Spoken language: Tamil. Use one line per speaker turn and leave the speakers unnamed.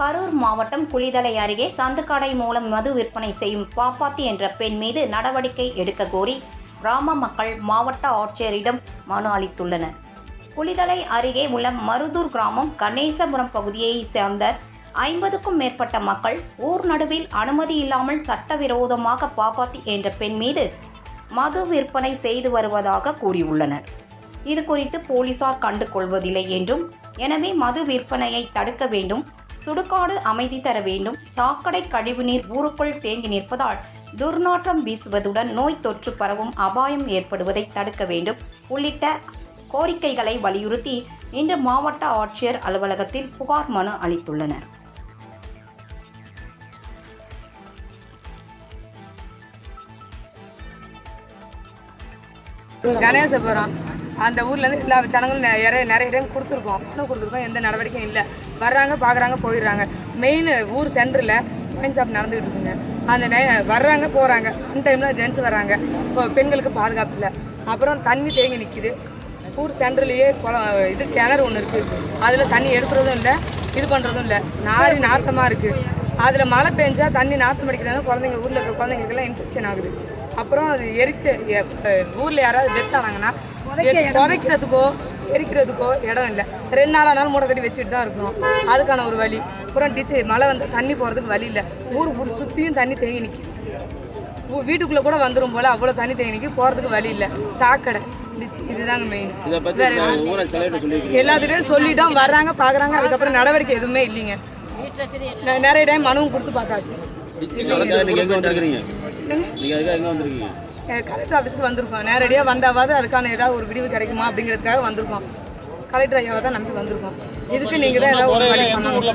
கரூர் மாவட்டம் குளிதலை அருகே சந்துக்கடை மூலம் மது விற்பனை செய்யும் பாப்பாத்தி என்ற பெண் மீது நடவடிக்கை எடுக்க கோரி கிராம மக்கள் மாவட்ட ஆட்சியரிடம் மனு அளித்துள்ளனர். குளிதலை அருகே உள்ள மருதூர் கிராமம் கணேசபுரம் பகுதியை சேர்ந்த ஐம்பதுக்கும் மேற்பட்ட மக்கள் ஊர் நடுவில் அனுமதி இல்லாமல் சட்டவிரோதமாக பாப்பாத்தி என்ற பெண் மீது மது விற்பனை செய்து வருவதாக கூறியுள்ளனர். இது குறித்து போலீசார் கண்டு கொள்வதில்லை என்றும் எனவே மது விற்பனையை தடுக்க வேண்டும் சுடுகாடு அமைதி தர வேண்டும். சாக்கடை கழிவுநீர் ஊருக்குள் தேங்கி நிற்பதால் துர்நாற்றம் வீசுவதுடன் நோய் தொற்று பரவும் அபாயம் ஏற்படுவதை தடுக்க வேண்டும். உள்ளிட்ட கோரிக்கைகளை வலியுறுத்தி இன்று மாவட்ட ஆட்சியர் அலுவலகத்தில் புகார் மனு அளித்துள்ளனர்.
கணேசபுரம். அந்த ஊர்லேருந்து எல்லா ஜனங்களும் நிறைய நிறைய இடம் கொடுத்துருக்கோம். இன்னும் கொடுத்துருக்கோம். எந்த நடவடிக்கையும் இல்லை. வர்றாங்க பார்க்குறாங்க போயிடுறாங்க. மெயின் ஊர் சென்டரில் ஒயின் ஷாப் நடந்துகிட்டு இருக்குங்க. அந்த நே வர்றாங்க போகிறாங்க அந்த டைமில் ஜென்ஸ் வர்றாங்க. இப்போ பெண்களுக்கு பாதுகாப்பு இல்லை. அப்புறம் தண்ணி தேங்கி நிற்கிது ஊர் சென்டர்லேயே குளம் இது கிணறு ஒன்று இருக்குது அதில் தண்ணி எடுக்கிறதும் இல்லை இது பண்ணுறதும் இல்லை. நாலு நாத்தமாக இருக்குது அதில் மழை பெஞ்சா தண்ணி நாற்றம் அடிக்கிறதால குழந்தைங்க ஊரில் இருக்க குழந்தைங்களுக்கெல்லாம் இன்ஃபெக்ஷன் ஆகுது. அப்புறம் அது எரித்து எ- யாராவது டெத் ஆனாங்கன்னா புதைக்கிறதுக்கோ எரிக்கிறதுக்கோ இடம் இல்லை. ரெண்டு நாள் ஆனாலும் மூடை கட்டி வச்சுட்டு தான் இருக்கணும். அதுக்கான ஒரு வழி. அப்புறம் டிச்சு மழை வந்து தண்ணி போகிறதுக்கு வழி இல்லை. ஊர் ஊர் சுற்றியும் தண்ணி தேங்கி நிற்கும் வீட்டுக்குள்ளே கூட வந்துடும் போல் அவ்வளோ தண்ணி தேங்கி நிற்கும் போகிறதுக்கு வழி இல்லை. சாக்கடை. டிச்சு இதுதாங்க மெயின்
இதை பத்தி ஊழல் தலைவர் சொல்லி
எல்லாத்துலேயும் சொல்லிட்டோம் வர்றாங்க பார்க்குறாங்க அதுக்கப்புறம் நடவடிக்கை எதுவுமே இல்லைங்க. நிறைய டைம் மனுவும் கொடுத்து பார்த்தாச்சு. கலெக்டர் ஆஃபீஸ்க்கு வந்திருக்கோம். நேரடியாக வந்தாவது அதுக்கான ஏதாவது ஒரு விடிவு கிடைக்குமா அப்படிங்கிறதுக்காக வந்திருக்கோம். கலெக்டர் ஐயாவை தான் நம்பி வந்திருக்கோம். இதுக்கு நீங்கள் தான் ஏதாவது ஒரு பண்ணணும்.